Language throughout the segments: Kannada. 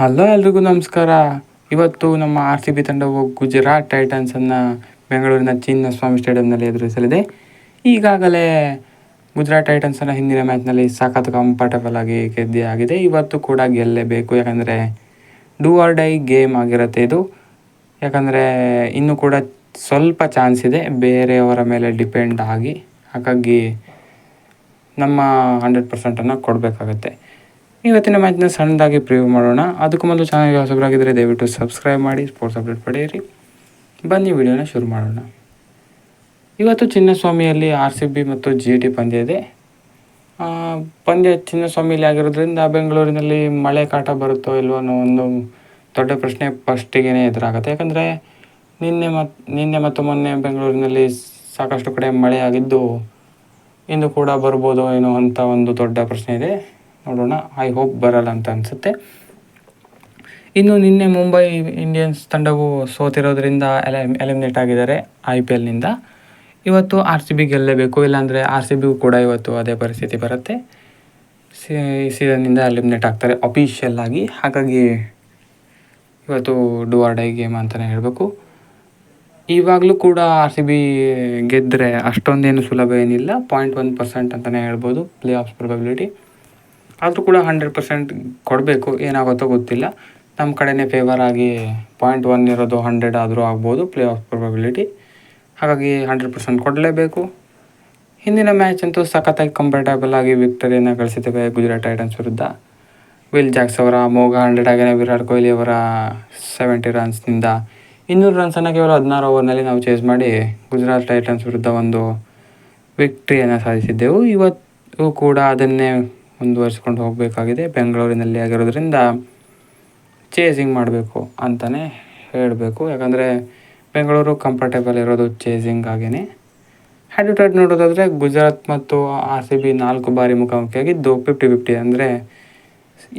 ಹಲೋ ಎಲ್ರಿಗೂ ನಮಸ್ಕಾರ. ಇವತ್ತು ನಮ್ಮ ಆರ್ ಸಿ ಬಿ ತಂಡವು ಗುಜರಾತ್ ಟೈಟನ್ಸನ್ನು ಬೆಂಗಳೂರಿನ ಚಿನ್ನಸ್ವಾಮಿ ಸ್ಟೇಡಿಯಂನಲ್ಲಿ ಎದುರಿಸಲಿದೆ. ಈಗಾಗಲೇ ಗುಜರಾತ್ ಟೈಟನ್ಸನ್ನು ಹಿಂದಿನ ಮ್ಯಾಚ್ನಲ್ಲಿ ಸಖತ್ ಕಂಫರ್ಟಬಲ್ ಆಗಿ ಗೆದ್ದೆ ಆಗಿದೆ. ಇವತ್ತು ಕೂಡ ಗೆಲ್ಲಲೇಬೇಕು ಯಾಕಂದರೆ ಡೂ ಆರ್ ಡೈ ಗೇಮ್ ಆಗಿರುತ್ತೆ ಇದು. ಯಾಕಂದರೆ ಇನ್ನೂ ಕೂಡ ಸ್ವಲ್ಪ ಚಾನ್ಸ್ ಇದೆ. ಬೇರೆಯವರ ಮೇಲೆ ಡಿಪೆಂಡ್ ಆಗಿ, ಹಾಗಾಗಿ ನಮ್ಮ ಹಂಡ್ರೆಡ್ ಪರ್ಸೆಂಟನ್ನು ಕೊಡಬೇಕಾಗತ್ತೆ. ಇವತ್ತಿನ ಮ್ಯಾಚ್ನ ಸಣ್ಣದಾಗಿ ಪ್ರಿವ್ಯೂ ಮಾಡೋಣ. ಅದಕ್ಕೂ ಮೊದಲು ಚಾನಲ್ಗೆ ಹೊಸಬರಾಗಿದ್ದರೆ ದಯವಿಟ್ಟು ಸಬ್ಸ್ಕ್ರೈಬ್ ಮಾಡಿ ಸ್ಪೋರ್ಟ್ಸ್ ಅಪ್ಡೇಟ್ ಪಡೆಯಿರಿ. ಬನ್ನಿ, ವಿಡಿಯೋನ ಶುರು ಮಾಡೋಣ. ಇವತ್ತು ಚಿನ್ನಸ್ವಾಮಿಯಲ್ಲಿ ಆರ್ ಸಿ ಬಿ ಮತ್ತು ಜಿ ಟಿ ಪಂದ್ಯ ಇದೆ. ಪಂದ್ಯ ಚಿನ್ನಸ್ವಾಮಿಯಲ್ಲಿ ಆಗಿರೋದ್ರಿಂದ ಬೆಂಗಳೂರಿನಲ್ಲಿ ಮಳೆ ಕಾಟ ಬರುತ್ತೋ ಇಲ್ವೋ ಅನ್ನೋ ಒಂದು ದೊಡ್ಡ ಪ್ರಶ್ನೆ ಫಸ್ಟಿಗೆ ಎದುರಾಗುತ್ತೆ. ಯಾಕಂದರೆ ನಿನ್ನೆ ಮತ್ತು ನಿನ್ನೆ ಮತ್ತು ಮೊನ್ನೆ ಬೆಂಗಳೂರಿನಲ್ಲಿ ಸಾಕಷ್ಟು ಕಡೆ ಮಳೆ ಆಗಿದ್ದು, ಇಂದು ಕೂಡ ಬರ್ಬೋದು ಏನೋ ಅಂತ ಒಂದು ದೊಡ್ಡ ಪ್ರಶ್ನೆ ಇದೆ. ನೋಡೋಣ. ಐ ಹೋಪ್ ಬರಲ್ಲ ಅಂತ ಅನಿಸುತ್ತೆ. ಇನ್ನು ನಿನ್ನೆ ಮುಂಬೈ ಇಂಡಿಯನ್ಸ್ ತಂಡವು ಸೋತಿರೋದ್ರಿಂದ ಎಲೆ ಎಲಿಮಿನೇಟ್ ಆಗಿದ್ದಾರೆ ಐ ಪಿ ಎಲ್ನಿಂದ ಇವತ್ತು ಆರ್ ಸಿ ಬಿ ಗೆಲ್ಲಲೇಬೇಕು ಇಲ್ಲಾಂದರೆ ಆರ್ ಸಿ ಬಿಗೂ ಕೂಡ ಇವತ್ತು ಅದೇ ಪರಿಸ್ಥಿತಿ ಬರುತ್ತೆ. ಸಿ, ಈ ಸೀಸನ್ನಿಂದ ಎಲಿಮಿನೇಟ್ ಆಗ್ತಾರೆ ಅಫಿಷಿಯಲ್ ಆಗಿ. ಹಾಗಾಗಿ ಇವತ್ತು ಡು ಆರ್ ಡೈ ಗೇಮ್ ಅಂತಲೇ ಹೇಳಬೇಕು. ಇವಾಗಲೂ ಕೂಡ ಆರ್ ಸಿ ಬಿ ಗೆದ್ದರೆ ಅಷ್ಟೊಂದೇನು ಸುಲಭ ಏನಿಲ್ಲ. ಪಾಯಿಂಟ್ ಒನ್ ಪರ್ಸೆಂಟ್ ಅಂತಲೇ ಹೇಳ್ಬೋದು. ಪ್ಲೇ ಆಫ್ ಪ್ರೊಬಬಿಲಿಟಿ ಆದರೂ ಕೂಡ ಹಂಡ್ರೆಡ್ ಪರ್ಸೆಂಟ್ ಕೊಡಬೇಕು. ಏನಾಗುತ್ತೋ ಗೊತ್ತಿಲ್ಲ. ನಮ್ಮ ಕಡೆಯೇ ಫೇವರ್ ಆಗಿ ಪಾಯಿಂಟ್ ಒನ್ ಇರೋದು ಹಂಡ್ರೆಡ್ ಆದರೂ ಆಗ್ಬೋದು ಪ್ಲೇ ಆಫ್ ಪ್ರೊಬಬಿಲಿಟಿ ಹಾಗಾಗಿ ಹಂಡ್ರೆಡ್ ಪರ್ಸೆಂಟ್ ಕೊಡಲೇಬೇಕು. ಹಿಂದಿನ ಮ್ಯಾಚ್ ಅಂತೂ ಸಖತ್ತಾಗಿ ಕಂಫರ್ಟೇಬಲ್ ಆಗಿ ವಿಕ್ಟರಿಯನ್ನು ಗಳಿಸಿದ್ದೇವೆ ಗುಜರಾತ್ ಟೈಟನ್ಸ್ ವಿರುದ್ಧ. ವಿಲ್ ಜಾಕ್ಸ್ ಅವರ ಮೋಗ ಹಂಡ್ರೆಡ್ ಆಗಿನ ವಿರಾಟ್ ಕೊಹ್ಲಿ ಅವರ ಸೆವೆಂಟಿ ರನ್ಸ್ನಿಂದ ಇನ್ನೂರು ರನ್ಸನ್ನು ಕೇವಲ ಹದಿನಾರು ಓವರ್ನಲ್ಲಿ ನಾವು ಚೇಸ್ ಮಾಡಿ ಗುಜರಾತ್ ಟೈಟನ್ಸ್ ವಿರುದ್ಧ ಒಂದು ವಿಕ್ಟ್ರಿಯನ್ನು ಸಾಧಿಸಿದ್ದೆವು. ಇವತ್ತು ಕೂಡ ಅದನ್ನೇ ಮುಂದುವರಿಸ್ಕೊಂಡು ಹೋಗಬೇಕಾಗಿದೆ. ಬೆಂಗಳೂರಿನಲ್ಲಿ ಆಗಿರೋದ್ರಿಂದ ಚೇಸಿಂಗ್ ಮಾಡಬೇಕು ಅಂತಲೇ ಹೇಳಬೇಕು. ಯಾಕಂದರೆ ಬೆಂಗಳೂರು ಕಂಫರ್ಟೇಬಲ್ ಇರೋದು ಚೇಸಿಂಗ್ ಆಗೇ ಹ್ಯಾಡ್ ಟು ನೋಡೋದಾದರೆ ಗುಜರಾತ್ ಮತ್ತು ಆರ್ ಸಿ ಬಿ ನಾಲ್ಕು ಬಾರಿ ಮುಖಾಮುಖಿಯಾಗಿದ್ದು ಫಿಫ್ಟಿ ಫಿಫ್ಟಿ ಅಂದರೆ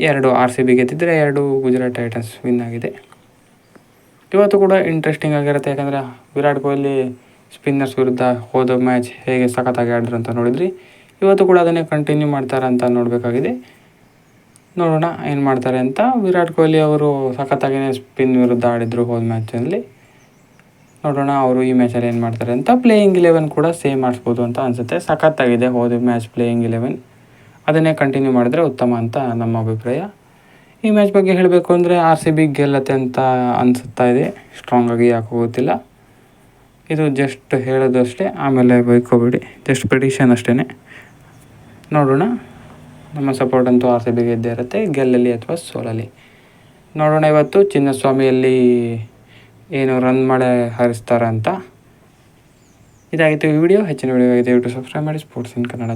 ಎರಡು ಆರ್ ಸಿ ಬಿ ಗೆದ್ದಿದ್ದರೆ ಎರಡು ಗುಜರಾತ್ ಟೈಟನ್ಸ್ ವಿನ್ ಆಗಿದೆ. ಇವತ್ತು ಕೂಡ ಇಂಟ್ರೆಸ್ಟಿಂಗ್ ಆಗಿರುತ್ತೆ. ಯಾಕಂದರೆ ವಿರಾಟ್ ಕೊಹ್ಲಿ ಸ್ಪಿನ್ನರ್ಸ್ ವಿರುದ್ಧ ಹೋದ ಮ್ಯಾಚ್ ಹೇಗೆ ಸಖತ್ತಾಗಿ ಆಡಿದ್ರು ಅಂತ ನೋಡಿದ್ರಿ. ಇವತ್ತು ಕೂಡ ಅದನ್ನೇ ಕಂಟಿನ್ಯೂ ಮಾಡ್ತಾರೆ ಅಂತ ನೋಡಬೇಕಾಗಿದೆ. ನೋಡೋಣ ಏನು ಮಾಡ್ತಾರೆ ಅಂತ. ವಿರಾಟ್ ಕೊಹ್ಲಿ ಅವರು ಸಖತ್ತಾಗಿಯೇ ಸ್ಪಿನ್ ವಿರುದ್ಧ ಆಡಿದರು ಹೋದ ಮ್ಯಾಚಲ್ಲಿ ನೋಡೋಣ ಅವರು ಈ ಮ್ಯಾಚಲ್ಲಿ ಏನು ಮಾಡ್ತಾರೆ ಅಂತ. ಪ್ಲೇಯಿಂಗ್ ಇಲೆವೆನ್ ಕೂಡ ಸೇಮ್ ಮಾಡಿಸ್ಬೋದು ಅಂತ ಅನಿಸುತ್ತೆ. ಸಖತ್ತಾಗಿದೆ ಹೋದ ಮ್ಯಾಚ್ ಪ್ಲೇಯಿಂಗ್ ಇಲೆವೆನ್ ಅದನ್ನೇ ಕಂಟಿನ್ಯೂ ಮಾಡಿದ್ರೆ ಉತ್ತಮ ಅಂತ ನಮ್ಮ ಅಭಿಪ್ರಾಯ. ಈ ಮ್ಯಾಚ್ ಬಗ್ಗೆ ಹೇಳಬೇಕು ಅಂದರೆ ಆರ್ ಸಿ ಬಿ ಗೆಲ್ಲತ್ತೆ ಅಂತ ಅನಿಸುತ್ತಾ ಇದೆ. ಸ್ಟ್ರಾಂಗಾಗಿ ಯಾಕೆ ಗೊತ್ತಿಲ್ಲ. ಇದು ಜಸ್ಟ್ ಹೇಳೋದಷ್ಟೇ ಆಮೇಲೆ ಬೈಕೋಬೇಡಿ. ಜಸ್ಟ್ ಪ್ರಿಡಿಷನ್ ಅಷ್ಟೇ ನೋಡೋಣ. ನಮ್ಮ ಸಪೋರ್ಟ್ ಅಂತೂ ಆರ್ ಸಿ ಬಿಗೆ ಇದ್ದೇ ಇರುತ್ತೆ. ಗೆಲ್ಲಲಿ ಅಥವಾ ಸೋಲಲಿ. ನೋಡೋಣ ಇವತ್ತು ಚಿನ್ನಸ್ವಾಮಿಯಲ್ಲಿ ಏನು ರನ್ ಮಾಡಿ ಹರಿಸ್ತಾರ ಅಂತ ಇದಾಗಿತ್ತು ಈ ವಿಡಿಯೋ ಹೆಚ್ಚಿನ ವಿಡಿಯೋ ದಯವಿಟ್ಟು ಸಬ್ಸ್ಕ್ರೈಬ್ ಮಾಡಿ. Sports in Kannada